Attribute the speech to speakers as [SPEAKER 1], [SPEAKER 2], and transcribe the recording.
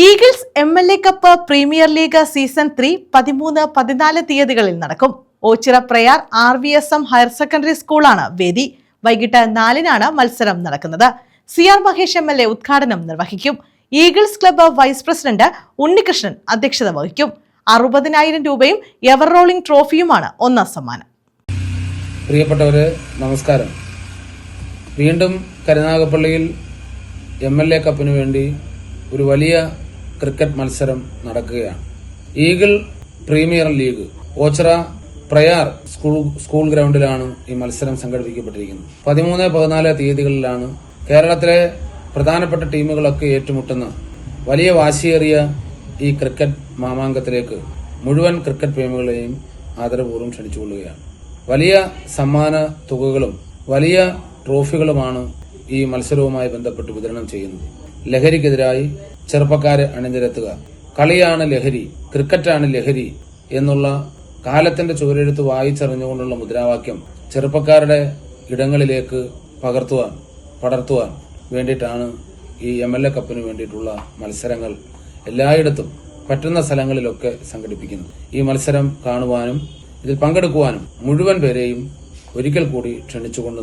[SPEAKER 1] Eagles M L A cup premier league season three പതിമൂന്ന് പതിനാല് തീയതികളിൽ നടക്കും. Ochira Prayar R V S M higher secondary സ്കൂളാണ് വേദി. വൈകിട്ട് നാലിനാണ് മത്സരം നടക്കുന്നത്. C R Mahesh M L A ഉദ്ഘാടനം നിർവഹിക്കും. Eagles club vice president Unnikrishnan അധ്യക്ഷത വഹിക്കും. അറുപതിനായിരം രൂപയും എവർ റോളിംഗ് ട്രോഫിയുമാണ് ഒന്നാം സമ്മാനം.
[SPEAKER 2] പ്രിയപ്പെട്ടവരെ നമസ്കാരം. വീണ്ടും കരുനാഗപ്പള്ളിയിൽ എം എൽ എ കപ്പിന് വേണ്ടി ഒരു വലിയ ക്രിക്കറ്റ് മത്സരം നടക്കുകയാണ്. Eagle premier league Ochira Prayar school school ഗ്രൗണ്ടിലാണ് ഈ മത്സരം സംഘടിപ്പിക്കപ്പെട്ടിരിക്കുന്നത്. പതിമൂന്ന് പതിനാല് തീയതികളിലാണ് കേരളത്തിലെ പ്രധാനപ്പെട്ട ടീമുകളൊക്കെ ഏറ്റുമുട്ടുന്ന വലിയ വാശിയേറിയ ഈ ക്രിക്കറ്റ് മാമാങ്കത്തിലേക്ക് മുഴുവൻ ക്രിക്കറ്റ് പ്രേമികളെയും ആദരപൂർവം ക്ഷണിച്ചുകൊള്ളുകയാണ്. വലിയ സമ്മാന തുകകളും വലിയ ട്രോഫികളുമാണ് ഈ മത്സരവുമായി ബന്ധപ്പെട്ട് വിതരണം ചെയ്യുന്നത്. ലഹരിക്കെതിരായി ചെറുപ്പക്കാരെ അണിനിരത്തുക. കളിയാണ് ലഹരി ക്രിക്കറ്റാണ് ലഹരി എന്നുള്ള കാലത്തിന്റെ ചുവരെഴുത്ത് വായിച്ചറിഞ്ഞുകൊണ്ടുള്ള മുദ്രാവാക്യം ചെറുപ്പക്കാരുടെ ഇടങ്ങളിലേക്ക് പകർത്തുവാൻ പടർത്തുവാൻ വേണ്ടിയിട്ടാണ് ഈ എം എൽ എ കപ്പിന് വേണ്ടിയിട്ടുള്ള മത്സരങ്ങൾ എല്ലായിടത്തും പറ്റുന്ന സ്ഥലങ്ങളിലൊക്കെ സംഘടിപ്പിക്കുന്നത്. ഈ മത്സരം കാണുവാനും ഇതിൽ പങ്കെടുക്കുവാനും മുഴുവൻ പേരെയും ഒരിക്കൽ കൂടി ക്ഷണിച്ചുകൊണ്ട്